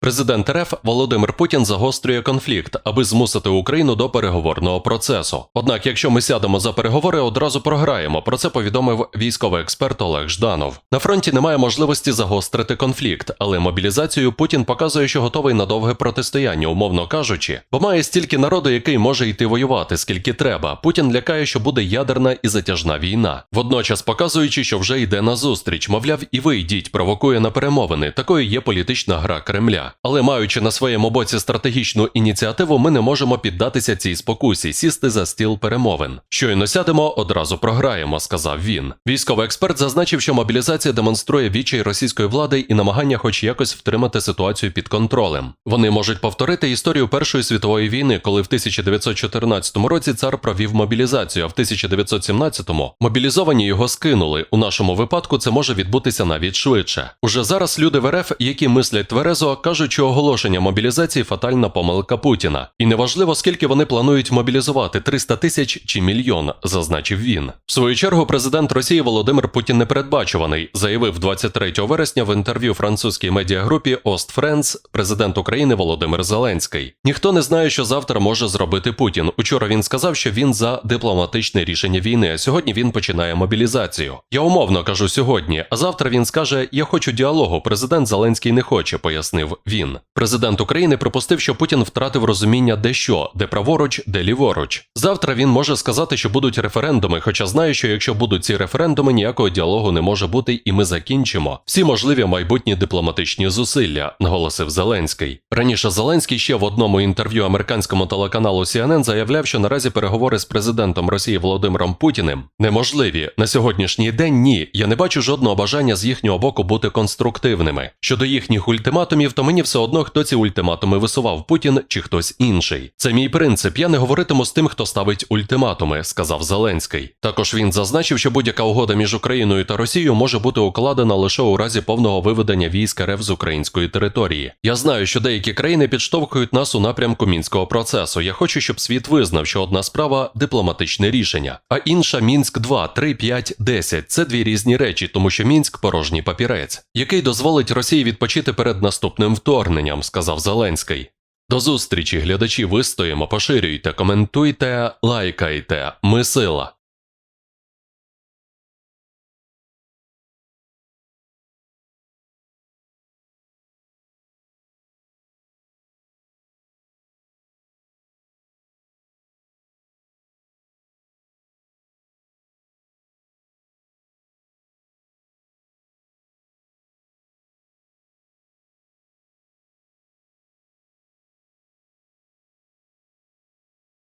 Президент РФ Володимир Путін загострює конфлікт, аби змусити Україну до переговорного процесу. Однак, якщо ми сядемо за переговори, одразу програємо. Про це повідомив військовий експерт Олег Жданов. На фронті немає можливості загострити конфлікт, але мобілізацію Путін показує, що готовий на довге протистояння, умовно кажучи, бо має стільки народу, який може йти воювати, скільки треба. Путін лякає, що буде ядерна і затяжна війна. Водночас показуючи, що вже йде на зустріч, мовляв, і ви йдіть, провокує на перемовини. Такою є політична гра Кремля. Але маючи на своєму боці стратегічну ініціативу, ми не можемо піддатися цій спокусі, сісти за стіл перемовин. Щойно сядемо, одразу програємо, сказав він. Військовий експерт зазначив, що мобілізація демонструє відчай російської влади і намагання, хоч якось втримати ситуацію під контролем. Вони можуть повторити історію Першої світової війни, коли в 1914 році цар провів мобілізацію, а в 1917-му мобілізовані його скинули. У нашому випадку це може відбутися навіть швидше. Уже зараз люди в РФ, які мислять тверезо, кажуть, що оголошення мобілізації фатальна помилка Путіна. І неважливо, скільки вони планують мобілізувати 300 тисяч чи мільйон, зазначив він. В свою чергу, президент Росії Володимир Путін непередбачуваний, заявив 23 вересня в інтерв'ю французькій медіагрупі Ост Френс президент України Володимир Зеленський. Ніхто не знає, що завтра може зробити Путін. Учора він сказав, що він за дипломатичне рішення війни. А сьогодні він починає мобілізацію. Я умовно кажу сьогодні, а завтра він скаже: Я хочу діалогу. Президент Зеленський не хоче, пояснив він. Президент України припустив, що Путін втратив розуміння, де що, де праворуч, де ліворуч. Завтра він може сказати, що будуть референдуми, хоча знає, що якщо будуть ці референдуми, ніякого діалогу не може бути, і ми закінчимо всі можливі майбутні дипломатичні зусилля, наголосив Зеленський. Раніше Зеленський ще в одному інтерв'ю американському телеканалу CNN заявляв, що наразі переговори з президентом Росії Володимиром Путіним неможливі. На сьогоднішній день ні. Я не бачу жодного бажання з їхнього боку бути конструктивними. Щодо їхніх ультиматумів, то мені все одно, хто ці ультиматуми висував Путін чи хтось інший. Це мій принцип. Я не говоритиму з тим, хто ставить ультиматуми, сказав Зеленський. Також він зазначив, що будь-яка угода між Україною та Росією може бути укладена лише у разі повного виведення військ РФ з української території. Я знаю, що деякі країни підштовхують нас у напрямку мінського процесу. Я хочу, щоб світ визнав, що одна справа дипломатичне рішення, а інша мінськ 2, 3, 5, 10. Це дві різні речі, тому що мінськ порожній папірець, який дозволить Росії відпочити перед наступним вторгненням, сказав Зеленський. До зустрічі, глядачі, вистоїмо, поширюйте, коментуйте, лайкайте. Ми сила.